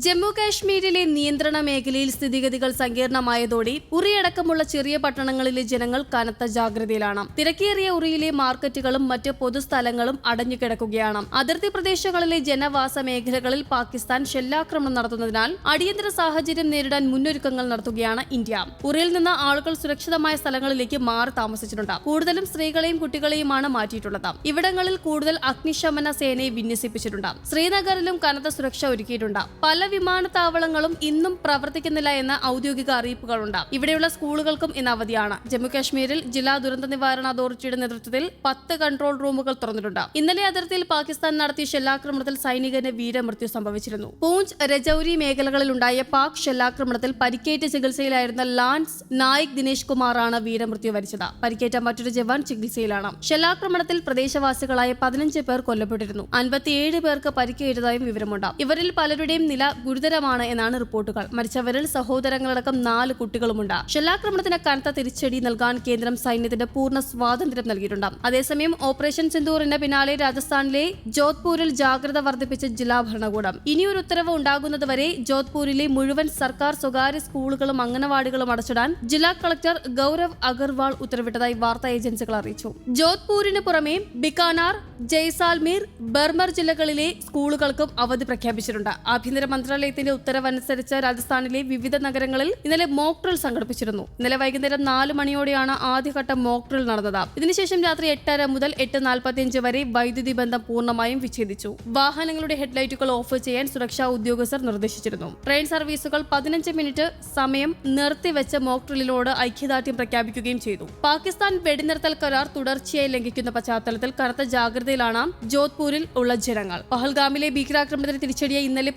ജമ്മു കാശ്മീരിലെ നിയന്ത്രണ മേഖലയിൽ സ്ഥിതിഗതികൾ സങ്കീർണമായതോടെ ഉറിയടക്കമുള്ള ചെറിയ പട്ടണങ്ങളിലെ ജനങ്ങൾ കനത്ത ജാഗ്രതയിലാണ്. തിരക്കേറിയ ഉറിയിലെ മാർക്കറ്റുകളും മറ്റ് പൊതുസ്ഥലങ്ങളും അടഞ്ഞുകിടക്കുകയാണ് അതിർത്തി പ്രദേശങ്ങളിലെ ജനവാസ മേഖലകളിൽ പാകിസ്ഥാൻ ഷെല്ലാക്രമണം നടത്തുന്നതിനാൽ അടിയന്തര സാഹചര്യം നേരിടാൻ മുന്നൊരുക്കങ്ങൾ നടത്തുകയാണ് ഇന്ത്യ. ഉറിയിൽ നിന്ന് ആളുകൾ സുരക്ഷിതമായ സ്ഥലങ്ങളിലേക്ക് മാറി താമസിച്ചിട്ടുണ്ട്. കൂടുതലും സ്ത്രീകളെയും കുട്ടികളെയുമാണ് മാറ്റിയിട്ടുള്ളത്. ഇവിടങ്ങളിൽ കൂടുതൽ അഗ്നിശമന സേനയെ വിന്യസിപ്പിച്ചിട്ടുണ്ട്. ശ്രീനഗറിലും കനത്ത സുരക്ഷ ഒരുക്കിയിട്ടുണ്ട്. പല വിമാനത്താവളങ്ങളും ഇന്നും പ്രവർത്തിക്കുന്നില്ല എന്ന ഔദ്യോഗിക അറിയിപ്പുകളുണ്ട്. ഇവിടെയുള്ള സ്കൂളുകൾക്കും ഇന്ന് അവധിയാണ്. ജമ്മു കാശ്മീരിൽ ജില്ലാ ദുരന്ത നിവാരണ അതോറിറ്റിയുടെ നേതൃത്വത്തിൽ പത്ത് കൺട്രോൾ റൂമുകൾ തുറന്നിട്ടുണ്ട്. ഇന്നലെ അതിർത്തിയിൽ പാകിസ്ഥാൻ നടത്തിയ ഷെല്ലാക്രമണത്തിൽ സൈനികന് വീരമൃത്യു സംഭവിച്ചിരുന്നു. പൂഞ്ച് രജൌരി മേഖലകളിലുണ്ടായ പാക് ഷെല്ലാക്രമണത്തിൽ പരിക്കേറ്റ് ചികിത്സയിലായിരുന്ന ലാൻസ് നായിക് ദിനേശ് കുമാറാണ് വീരമൃത്യു വരിച്ചത്. പരിക്കേറ്റ മറ്റൊരു ജവാൻ ചികിത്സയിലാണ്. ഷെല്ലാക്രമണത്തിൽ പ്രദേശവാസികളായ പതിനഞ്ച് പേർ കൊല്ലപ്പെട്ടിരുന്നു. അൻപത്തിയേഴ് പേർക്ക് പരിക്കേറ്റതായും വിവരമുണ്ട്. ഇവരിൽ പലരുടെയും നില ഗുരുതരമാണ് എന്നാണ് റിപ്പോർട്ടുകൾ. മരിച്ചവരിൽ സഹോദരങ്ങളടക്കം നാല് കുട്ടികളുമുണ്ട്. ഷെല്ലാക്രമണത്തിന് കനത്ത തിരിച്ചടി നൽകാൻ കേന്ദ്രം സൈന്യത്തിന്റെ പൂർണ സ്വാതന്ത്ര്യം നൽകിയിട്ടുണ്ട്. അതേസമയം ഓപ്പറേഷൻ സിന്ദൂറിന്റെ പിന്നാലെ രാജസ്ഥാനിലെ ജോധ്പൂരിൽ ജാഗ്രത വർദ്ധിപ്പിച്ച ജില്ലാ ഭരണകൂടം. ഇനിയൊരു ഉത്തരവ് ഉണ്ടാകുന്നതുവരെ ജോധ്പൂരിലെ മുഴുവൻ സർക്കാർ സ്വകാര്യ സ്കൂളുകളും അംഗനവാടികളും അടച്ചിടാൻ ജില്ലാ കളക്ടർ ഗൌരവ് അഗർവാൾ ഉത്തരവിട്ടതായി വാർത്താ ഏജൻസികൾ അറിയിച്ചു. ജോധ്പൂരിന് പുറമെ ബിക്കാനാർ ജയ്സാൽമീർ ബർമർ ജില്ലകളിലെ സ്കൂളുകൾക്കും അവധി പ്രഖ്യാപിച്ചിട്ടുണ്ട്. ആഭ്യന്തര മന്ത്രാലയത്തിന്റെ ഉത്തരവനുസരിച്ച് രാജസ്ഥാനിലെ വിവിധ നഗരങ്ങളിൽ ഇന്നലെ മോക് ഡ്രിൽ സംഘടിപ്പിച്ചിരുന്നു. ഇന്നലെ വൈകുന്നേരം നാല് മണിയോടെയാണ് ആദ്യഘട്ട മോക് ഡ്രിൽ നടന്നത്. ഇതിനുശേഷം രാത്രി എട്ടര മുതൽ എട്ട് നാൽപ്പത്തിയഞ്ച് വരെ വൈദ്യുതി ബന്ധം പൂർണമായും വിച്ഛേദിച്ചു. വാഹനങ്ങളുടെ ഹെഡ്ലൈറ്റുകൾ ഓഫ് ചെയ്യാൻ സുരക്ഷാ ഉദ്യോഗസ്ഥർ നിർദ്ദേശിച്ചിരുന്നു. ട്രെയിൻ സർവീസുകൾ പതിനഞ്ച് മിനിറ്റ് സമയം നിർത്തിവെച്ച മോക് ഡ്രില്ലിനോട് ഐക്യദാർഢ്യം പ്രഖ്യാപിക്കുകയും ചെയ്തു. പാകിസ്ഥാൻ വെടിനിർത്തൽ കരാർ തുടർച്ചയായി ലംഘിക്കുന്ന പശ്ചാത്തലത്തിൽ കനത്ത ജാഗ്രതയിലാണ് ജോധ്പൂരിൽ ഉള്ള ജനങ്ങൾ. പഹൽഗാമിലെ ഭീകരാക്രമണത്തിന് തിരിച്ചടിയ ഇന്നലെ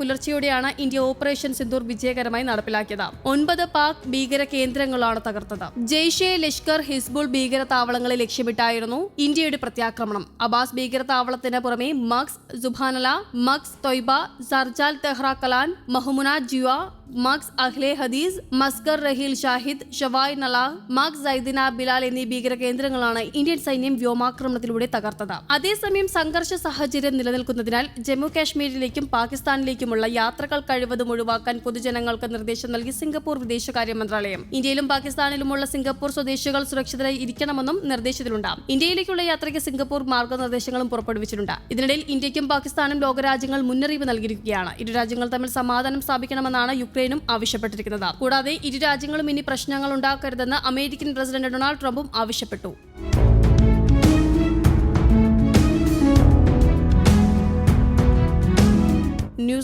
പുലർച്ചെയോടെയാണ് ഇന്ത്യ ഓപ്പറേഷൻ സിന്ദൂർ വിജയകരമായി നടപ്പിലാക്കിയത്. ഒൻപത് പാക് ഭീകര കേന്ദ്രങ്ങളാണ് തകർത്തത്. ജെയ്ഷെ ലഷ്കർ ഹിസ്ബുൾ ഭീകര താവളങ്ങളെ ലക്ഷ്യമിട്ടായിരുന്നു ഇന്ത്യയുടെ പ്രത്യാക്രമണം. അബാസ് ഭീകര താവളത്തിന് പുറമെ മക്സ് സുബാനല മക്സ് തൊയ്ബ സർജാൽ തെഹ്റ കലാൻ മഹമുന ജുവ മക്സ് അഹ്ലെ ഹദീസ് മസ്കർ റഹീൽ ഷാഹിദ് ഷവായ് നലാ മക്സ് സൈദിന ബിലാൽ എന്നീ ഭീകര കേന്ദ്രങ്ങളാണ് ഇന്ത്യൻ സൈന്യം വ്യോമാക്രമണത്തിലൂടെ തകർത്തത്. അതേസമയം സംഘർഷ സാഹചര്യം നിലനിൽക്കുന്നതിനാൽ ജമ്മു കാശ്മീരിലേക്കും പാകിസ്ഥാനിലേക്കുമുള്ള യാത്രകൾ കഴിവതും ഒഴിവാക്കാൻ പൊതുജനങ്ങൾക്ക് നിർദ്ദേശം നൽകി സിംഗപ്പൂർ വിദേശകാര്യ മന്ത്രാലയം. ഇന്ത്യയിലും പാകിസ്ഥാനിലുമുള്ള സിംഗപ്പൂർ സ്വദേശികൾ സുരക്ഷിതരായി ഇരിക്കണമെന്നും നിർദ്ദേശത്തിലുണ്ട് ഇന്ത്യയിലേക്കുള്ള യാത്രയ്ക്ക് സിംഗപ്പൂർ മാർഗനിർദ്ദേശങ്ങളും പുറപ്പെടുവിച്ചിട്ടുണ്ട്. ഇതിനിടയിൽ ഇന്ത്യക്കും പാകിസ്ഥാനും ലോകരാജ്യങ്ങൾ മുന്നറിയിപ്പ് നൽകിയിരിക്കുകയാണ്. ഇരു രാജ്യങ്ങൾ തമ്മിൽ സമാധാനം സ്ഥാപിക്കണമെന്നാണ് യുക്രൈനും ആവശ്യപ്പെട്ടിരിക്കുന്നത്. കൂടാതെ ഇരു രാജ്യങ്ങളും ഇനി പ്രശ്നങ്ങൾ ഉണ്ടാക്കരുതെന്ന് അമേരിക്കൻ പ്രസിഡന്റ് ഡൊണാൾഡ് ട്രംപും ആവശ്യപ്പെട്ടു.